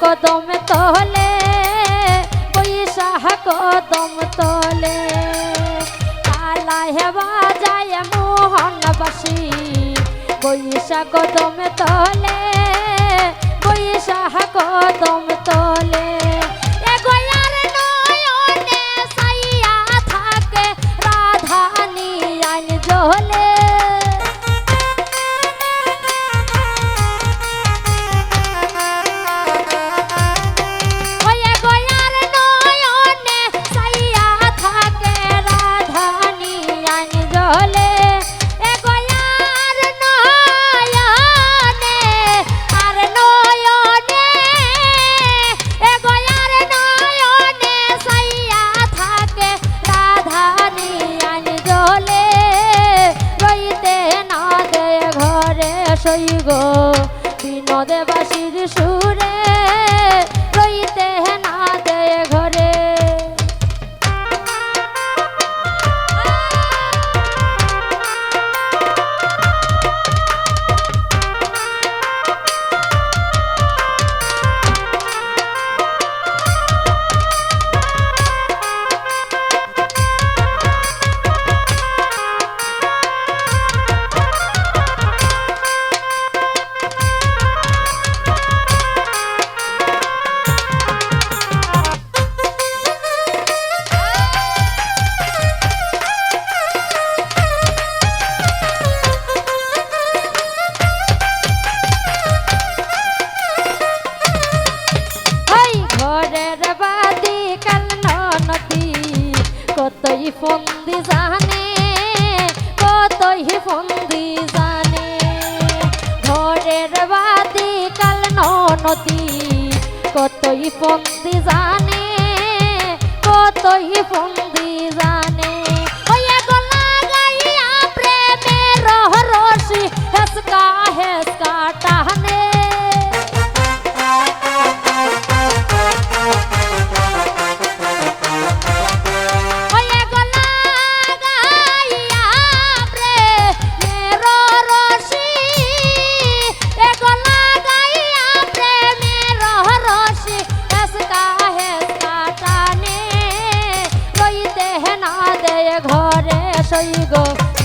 কদম তলে বৈশাখ কদম তলে। কালা হেবা যায় মোহনবাসী বৈশাখ কদম তলে বৈশাখ কদম তলে। গো বিনোদে বাসির সুরে ফন্দি জানে, কতই ফন্দি জানে। ঘরের বাদি কাল নদী কতই ফন্দি জানে, কতই ফন্দি জানে।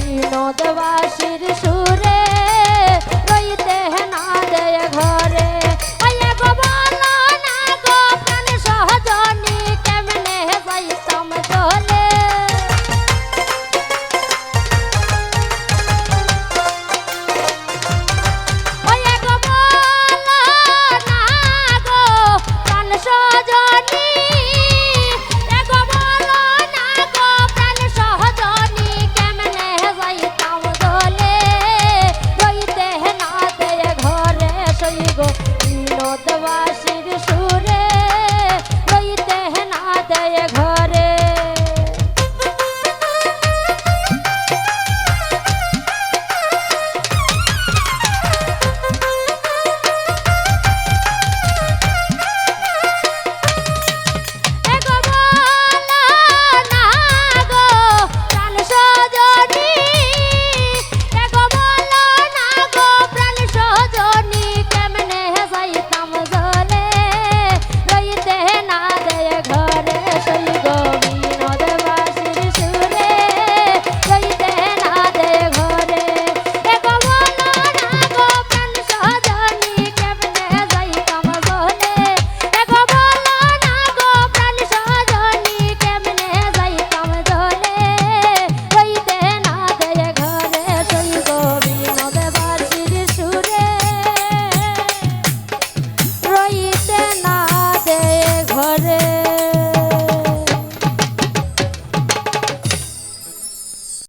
বিনোদবাসীর সুরে